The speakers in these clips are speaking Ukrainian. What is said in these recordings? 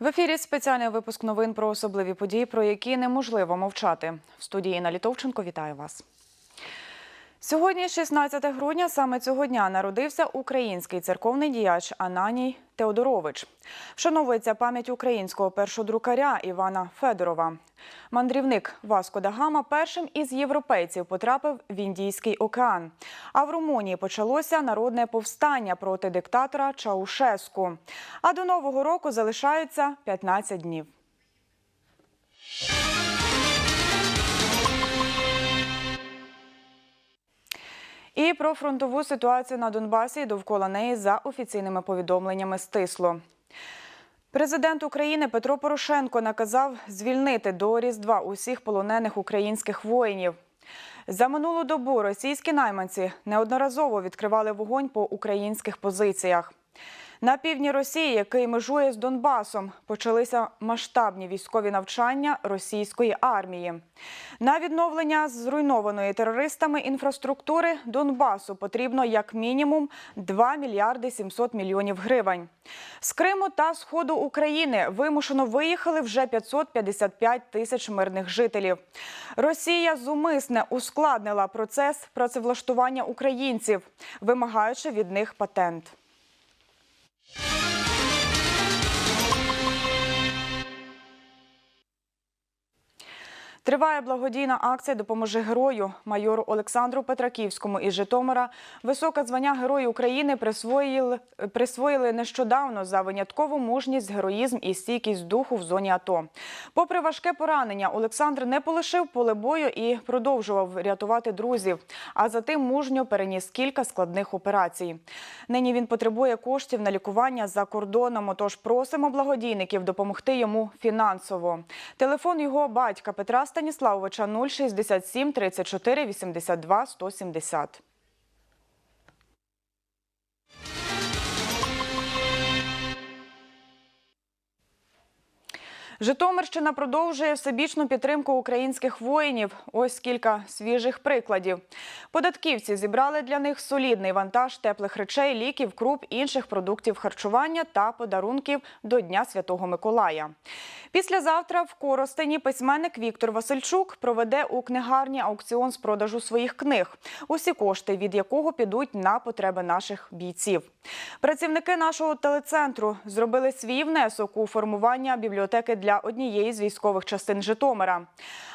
В ефірі спеціальний випуск новин про особливі події, про які неможливо мовчати. В студії Інна Літовченко вітаю вас. Сьогодні, 16 грудня, саме цього дня народився український церковний діяч Ананій Теодорович. Вшановується пам'ять українського першодрукаря Івана Федорова. Мандрівник Васко да Гама першим із європейців потрапив в Індійський океан. А в Румунії почалося народне повстання проти диктатора Чаушеску. А до нового року залишаються 15 днів. І про фронтову ситуацію на Донбасі і довкола неї за офіційними повідомленнями стисло. Президент України Петро Порошенко наказав звільнити до Різдва усіх полонених українських воїнів. За минулу добу російські найманці неодноразово відкривали вогонь по українських позиціях. На півдні Росії, який межує з Донбасом, почалися масштабні військові навчання російської армії. На відновлення зруйнованої терористами інфраструктури Донбасу потрібно як мінімум 2 мільярди 700 мільйонів гривень. З Криму та сходу України вимушено виїхали вже 555 тисяч мирних жителів. Росія зумисне ускладнила процес працевлаштування українців, вимагаючи від них патент. Триває благодійна акція Допоможи герою майору Олександру Петраківському із Житомира. Високе звання Герою України присвоїли, присвоїли нещодавно за виняткову мужність, героїзм і стійкість духу в зоні АТО. Попри важке поранення, Олександр не полишив поле бою і продовжував рятувати друзів. А за тим мужньо переніс кілька складних операцій. Нині він потребує коштів на лікування за кордоном. Отож просимо благодійників допомогти йому фінансово. Телефон його батька Петра Станіславовича 067 34 82 170. Житомирщина продовжує всебічну підтримку українських воїнів. Ось кілька свіжих прикладів. Податківці зібрали для них солідний вантаж теплих речей, ліків, круп, інших продуктів харчування та подарунків до Дня Святого Миколая. Післязавтра в Коростені письменник Віктор Васильчук проведе у книгарні аукціон з продажу своїх книг, усі кошти від якого підуть на потреби наших бійців. Працівники нашого телецентру зробили свій внесок у формування бібліотеки для однієї з військових частин Житомира.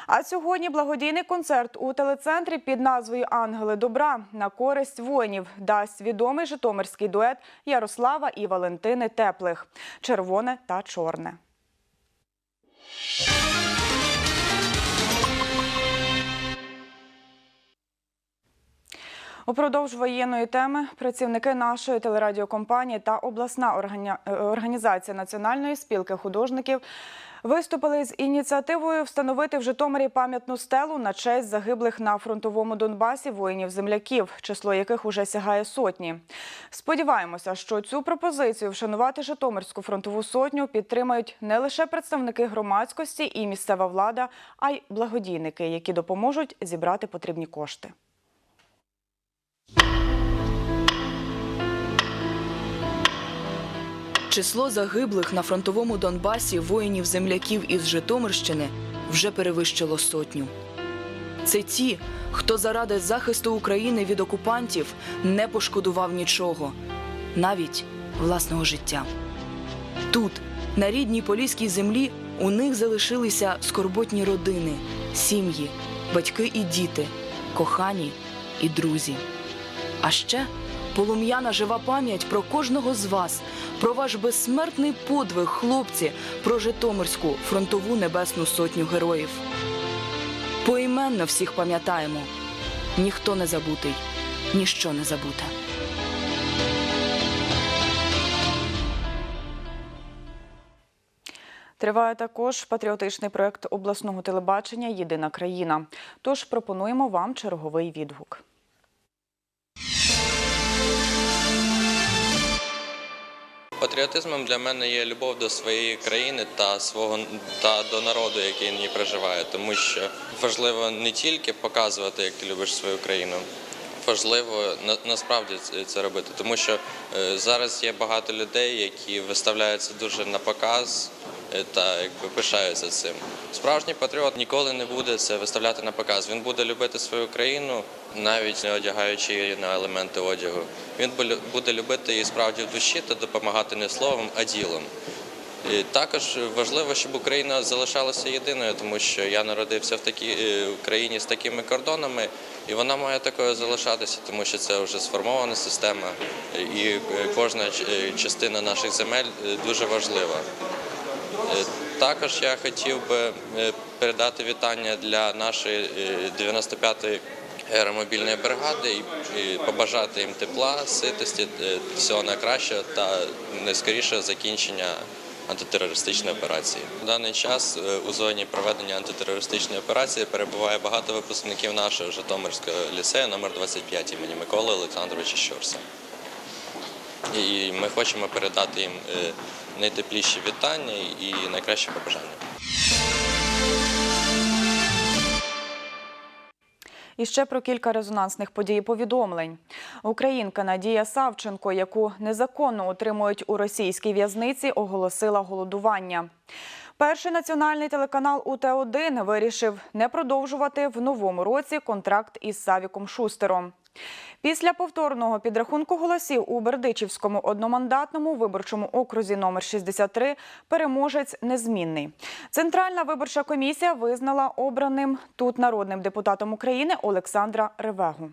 А сьогодні благодійний концерт у телецентрі під назвою Ангели добра на користь воїнів дасть відомий житомирський дует Ярослава і Валентини Теплих червоне та чорне. Упродовж воєнної теми працівники нашої телерадіокомпанії та обласна е, організація Національної спілки художників виступили з ініціативою встановити в Житомирі пам'ятну стелу на честь загиблих на фронтовому Донбасі воїнів-земляків, число яких уже сягає сотні. Сподіваємося, що цю пропозицію вшанувати Житомирську фронтову сотню підтримають не лише представники громадськості і місцева влада, а й благодійники, які допоможуть зібрати потрібні кошти. Число загиблих на фронтовому Донбасі воїнів-земляків із Житомирщини вже перевищило сотню. Це ті, хто заради захисту України від окупантів не пошкодував нічого, навіть власного життя. Тут, на рідній поліській землі, у них залишилися скорботні родини, сім'ї, батьки і діти, кохані і друзі. А ще полум'яна жива пам'ять про кожного з вас, про ваш безсмертний подвиг, хлопці, про Житомирську фронтову небесну сотню героїв. Поіменно всіх пам'ятаємо. Ніхто не забутий, ніщо не забуте. Триває також патріотичний проект обласного телебачення Єдина країна. Тож пропонуємо вам черговий відгук. Патріотизмом для мене є любов до своєї країни та свого та до народу, який в ній проживає, тому що важливо не тільки показувати, як ти любиш свою країну. Важливо на, насправді це- робити, тому що е, зараз є багато людей, які виставляються дуже на показ, е, та якби пишаюся цим. Справжній патріот ніколи не буде це виставляти на показ. Він буде любити свою країну, навіть не одягаючи її на елементи одягу. Він бу- буде любити її справді в душі та допомагати не словом, а ділом. І також важливо, щоб Україна залишалася єдиною, тому що я народився в такій е, країні з такими кордонами, і вона має такою залишатися, тому що це вже сформована система, і е, кожна е, частина наших земель дуже важлива. Також я хотів би передати вітання для нашої е, 95-ї аеромобільної бригади і- побажати їм тепла, ситості, е, всього найкращого та найскорішого закінчення антитерористичної операції. В даний час е, у зоні проведення антитерористичної операції перебуває багато випускників нашого Житомирського ліцею номер 25 імені Миколи Олександровича Щорса. І ми хочемо передати їм е, найтепліші вітання і найкращі побажання. І ще про кілька резонансних подій і повідомлень. Українка Надія Савченко, яку незаконно утримують у російській в'язниці, оголосила голодування. Перший національний телеканал УТ-1 вирішив не продовжувати в новому році контракт із Савіком Шустером. Після повторного підрахунку голосів у Бердичівському одномандатному виборчому окрузі номер 63 переможець незмінний. Центральна виборча комісія визнала обраним тут народним депутатом України Олександра Ревегу.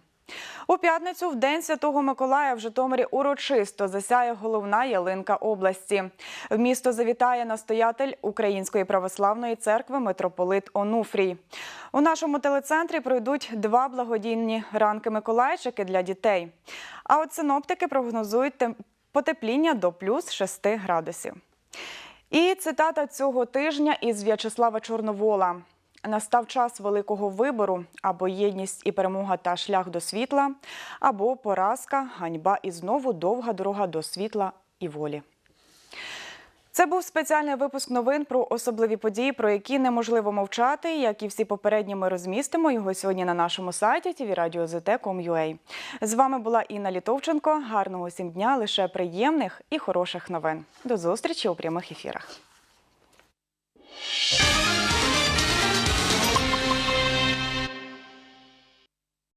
У п'ятницю, в день Святого Миколая, в Житомирі урочисто засяє головна ялинка області. В місто завітає настоятель Української православної церкви митрополит Онуфрій. У нашому телецентрі пройдуть два благодійні ранки Миколайчики для дітей. А от синоптики прогнозують потепління до плюс 6 градусів. І цитата цього тижня із В'ячеслава Чорновола. Настав час великого вибору або єдність і перемога та шлях до світла, або поразка, ганьба і знову довга дорога до світла і волі. Це був спеціальний випуск новин про особливі події, про які неможливо мовчати. Як і всі попередні, ми розмістимо його сьогодні на нашому сайті tvradio.zt.com.ua. З вами була Інна Літовченко. Гарного всім дня, лише приємних і хороших новин. До зустрічі у прямих ефірах.